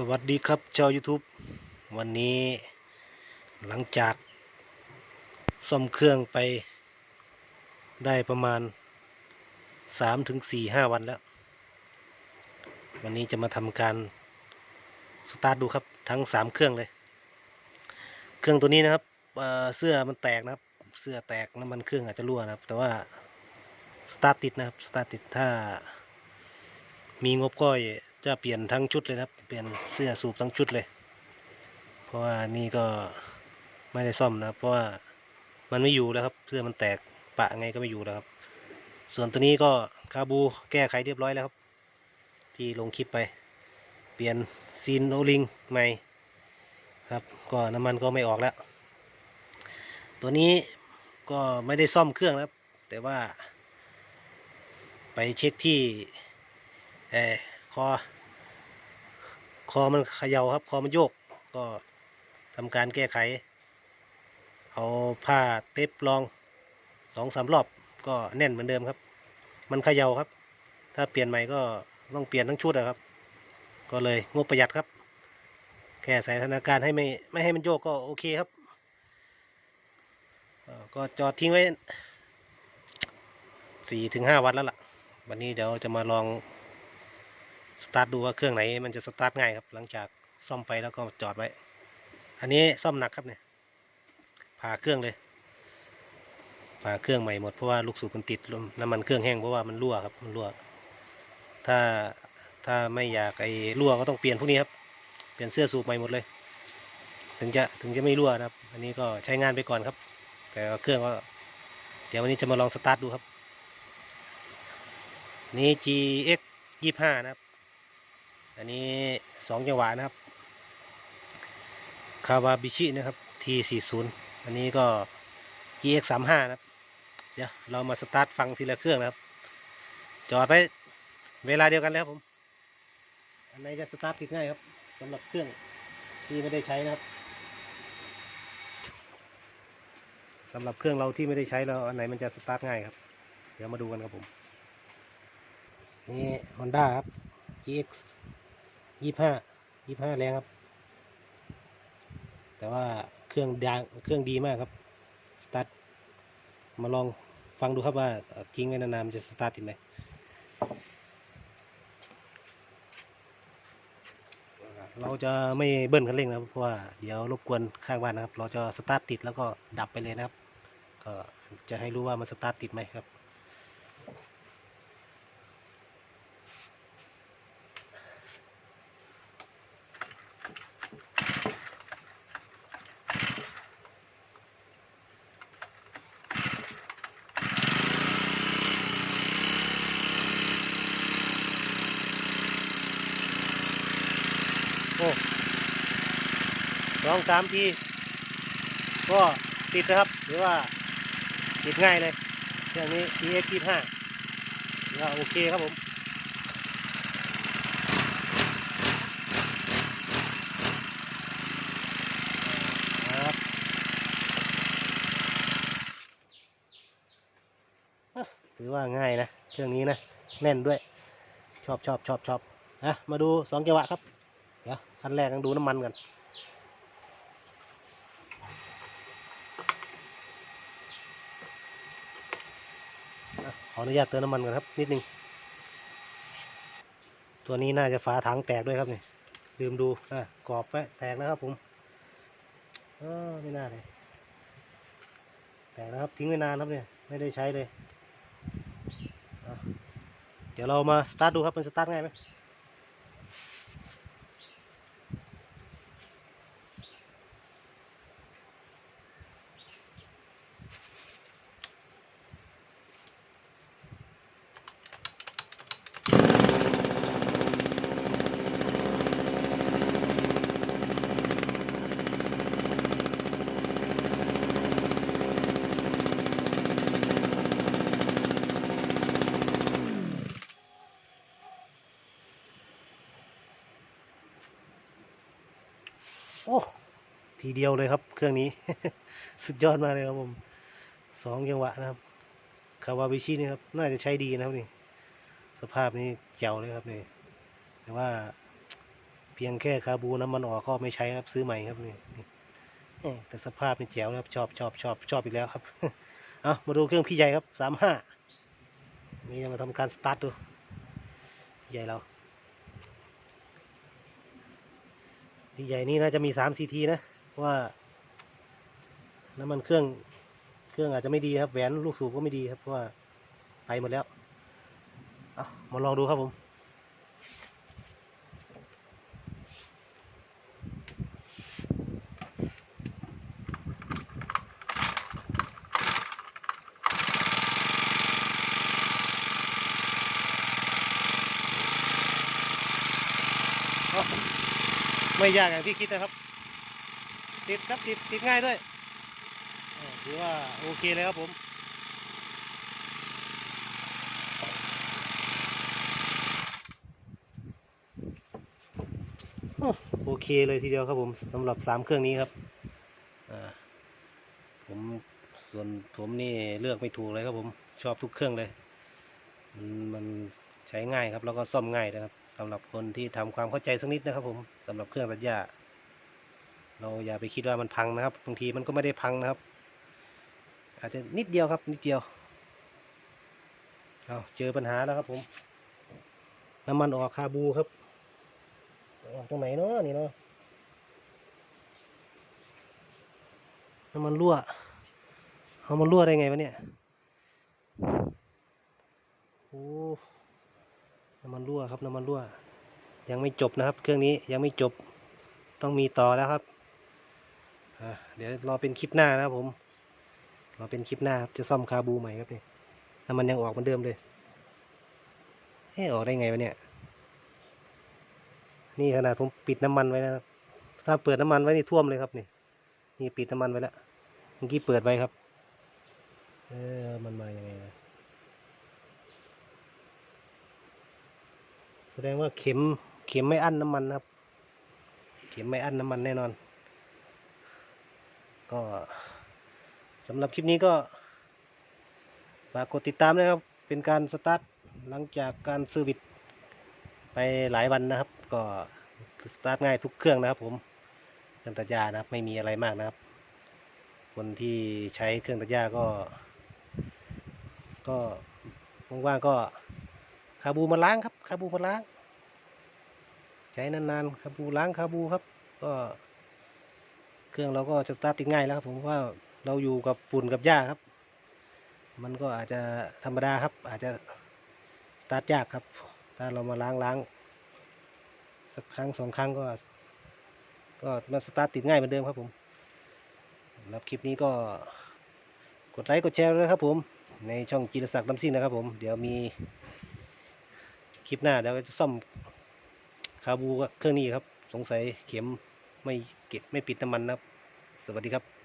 สวัสดีครับชาว YouTube วันนี้หลังจากซ่อมเครื่องไปได้ประมาณสามถึงสี่ห้าวันแล้ว วันนี้จะมาทำการสตาร์ทดูครับทั้งสามเครื่องเลย เครื่องตัวนี้นะครับเเสื้อมันแตกนะครับ เสื้อแตกน้ำมันเครื่องอาจจะรั่วนะครับ แต่ว่าสตาร์ทติดนะครับสตาร์ทติดถ้ามีงบก็ จะเปลี่ยนทั้งชุดเลยครับ เปลี่ยนเสื้อสูบทั้งชุดเลย เพราะว่านี่ก็ไม่ได้ซ่อมนะครับเพราะว่ามันไม่อยู่แล้วครับเสื้อมันแตกปะไงก็ไม่อยู่แล้วครับ ส่วนตัวนี้ก็คาบูแก้ไขเรียบร้อยแล้วครับ ที่ลงคลิปไป เปลี่ยนซีนโอลิงใหม่ครับ ก็น้ำมันก็ไม่ออกแล้ว ตัวนี้ก็ไม่ได้ซ่อมเครื่องนะครับ แต่ว่า ไปเช็คที่เออคอ คอมันเขย่าครับ คอมันโยก ก็ทำการแก้ไข เอาผ้าเทปรองสองสามรอบ ก็แน่นเหมือนเดิมครับ มันเขย่าครับ ถ้าเปลี่ยนใหม่ก็ต้องเปลี่ยนทั้งชุดอะครับ ก็เลยงบประหยัดครับ แค่ใส่สถาการให้ไม่ไม่ให้มันโยกก็โอเคครับก็จอดทิ้งไว้สี่ถึงห้าวันแล้วล่ะ วันนี้เดี๋ยวจะมาลอง สตาร์ทดูว่าเครื่องไหนมันจะสตาร์ทง่ายครับ หลังจากซ่อมไปแล้วก็จอดไว้ อันนี้ซ่อมหนักครับเนี่ยผ่าเครื่องเลยผ่าเครื่องใหม่หมดเพราะว่าลูกสูบมันติดน้ำมันเครื่องแห้งเพราะว่ามันรั่วครับมันรั่ว ถ้าถ้าไม่อยากไอ้รั่วก็ต้องเปลี่ยนพวกนี้ครับเปลี่ยนเสื้อสูบใหม่หมดเลย ถึงจะถึงจะไม่รั่วนะครับ อันนี้ก็ใช้งานไปก่อนครับ แต่เครื่องก็เดี๋ยววันนี้จะมาลองสตาร์ทดูครับ นี่ GX ยี่ห้านะครับ อันนี้สองจังหวะนะครับ คาวาบิชินะครับ T40 อันนี้ก็ GX 35 นะครับ เดี๋ยวเรามาสตาร์ทฟังทีละเครื่องนะครับ จอดไปเวลาเดียวกันแล้วครับผม อันไหนจะสตาร์ทติดง่ายครับสำหรับเครื่องที่ไม่ได้ใช้นะครับสำหรับเครื่องเราที่ไม่ได้ใช้แล้วอันไหนมันจะสตาร์ทง่ายครับ เดี๋ยวมาดูกันครับผม นี่ Honda ครับ GX ยี่ห้ายี่ห้าแรงครับ แต่ว่าเครื่องดังเครื่องดีมากครับ สตาร์ท มาลองฟังดูครับว่าทิ้งไว้นานๆมันจะสตาร์ทติดไหมเราจะไม่เบิ้ลคันเร่งนะครับเพราะว่าเดี๋ยวรบกวนข้างบ้านนะครับ เราจะสตาร์ทติดแล้วก็ดับไปเลยนะครับ ก็จะให้รู้ว่ามันสตาร์ทติดไหมครับ สองสามที ก็ติดนะครับหรือว่าติดง่ายเลยเครื่องนี้ TX 25ถือว่าโอเคครับผมถือว่าง่ายนะ เครื่องนี้นะ แน่นด้วย ชอบชอบชอบชอบอะมาดูสองจังหวะครับ ดี๋ยวขั้นแรกต้องดูน้ำมันกันอะขออนุญาตเติมน้ำมันก่อนครับ นิดนึง ตัวนี้น่าจะฝาถังแตกด้วยครับนี่ลืมดูอะกรอบไว้แตกนะครับผมเออไม่น่าเลยแตกนะครับทิ้งไว้นานครับเนี่ยไม่ได้ใช้เลย เดี๋ยวเรามาสตาร์ทดูครับมันสตาร์ทง่ายไหม โอ้ทีเดียวเลยครับ เครื่องนี้ สุดยอดมากเลยครับผมสองจังหวะนะครับคาวาบิชินี่ครับน่าจะใช้ดีนะครับนี่ สภาพนี้เจ๋วเลยครับนี่ แต่ว่าเพียงแค่คาบูน้ำมันออกก็ไม่ใช้ครับซื้อใหม่ครับนี่แต่สภาพเป็นแจ๋วครับชอบชอบชอบชอบอีกแล้วครับเอามาดูเครื่องพี่ใหญ่ครับสามห้านี่จะมาทำการสตาร์ทดู ใหญ่เรา พี่ใหญ่นี่น่าจะมีสามซีทีนะว่าน้ำมันเครื่องเครื่องอาจจะไม่ดีครับแหวนลูกสูบก็ไม่ดีครับเพราะว่าไปหมดแล้วเอามาลองดูครับผมเอา ไม่ยากอย่างที่คิดนะครับ ติดครับติดติดง่ายด้วยถือว่าโอเคเลยครับผมโอเคเลยทีเดียวครับผมสำหรับสามเครื่องนี้ครับผมส่วนผมนี่เลือกไม่ถูกเลยครับผมชอบทุกเครื่องเลย มันมันใช้ง่ายครับแล้วก็ซ่อมง่ายนะครับ สำหรับคนที่ทำความเข้าใจสักนิดนะครับ ผมสำหรับเครื่องตัดหญ้า เราอย่าไปคิดว่ามันพังนะครับบางทีมันก็ไม่ได้พังนะครับ อาจจะนิดเดียวครับ นิดเดียวเอาเจอปัญหาแล้วครับผม น้ำมันออกคาบูครับออกตรงไหนเนาะนี่เนาะน้ำมันรั่วเอามันรั่วได้ไงวะเนี่ยโอ้ น้ำมันรั่วครับน้ำมันรั่ว ยังไม่จบนะครับ เครื่องนี้ยังไม่จบต้องมีต่อแล้วครับเดี๋ยวรอเป็นคลิปหน้านะครับผมรอเป็นคลิปหน้าครับจะซ่อมคาบูใหม่ครับนี่น้ำมันยังออกเหมือนเดิมเลยเอ๊ะออกได้ไงวะเนี่ย นี่ขนาดผมปิดน้ำมันไว้นะครับถ้าเปิดน้ำมันไว้นี่ท่วมเลยครับนี่นี่ปิดน้ำมันไว้แล้วเมื่อกี้เปิดไว้ครับ เออมันมาอย่างไงนะแส ดงว่าเข็มเข็มไม่อั้นน้ำมันครับ เข็มไม่อั้นน้ำมันแน่นอน ก็สำหรับคลิปนี้ก็ฝากกดติดตามด้วยครับ เป็นการสตาร์ทหลังจากการซอร์วิสไปหลายวันนะครับ ก็สตาร์ทง่ายทุกเครื่องนะครับผมเครื่องตัดหญ้านะครับไม่มีอะไรมากนะครับ คนที่ใช้เครื่องตัดหญ้าก็ ก็ว่างๆก็ คาบูมาล้างครับคาบูมาล้าง ใช้นานๆคาบูล้างคาบูครับ ก็เครื่องเราก็จะสตาร์ทติดง่ายแล้วครับ ผมว่าเราอยู่กับฝุ่นกับหญ้าครับ มันก็อาจจะธรรมดาครับ อาจจะสตาร์ทยากครับ ถ้าเรามาล้างล้างสักครั้งสองครั้งก็ ก็มาสตาร์ทติดง่ายเหมือนเดิมครับผมสำหรับคลิปนี้ก็กดไลค์กดแชร์ด้วยครับผมในช่องจิรศักดิ์ลำซิ่งนะครับผม เดี๋ยวมี คลิปหน้าเดี๋ยวจะซ่อมคาบูเครื่องนี้ครับ สงสัยเข็มไม่เก็บไม่ปิดน้ำมันนะครับ สวัสดีครับ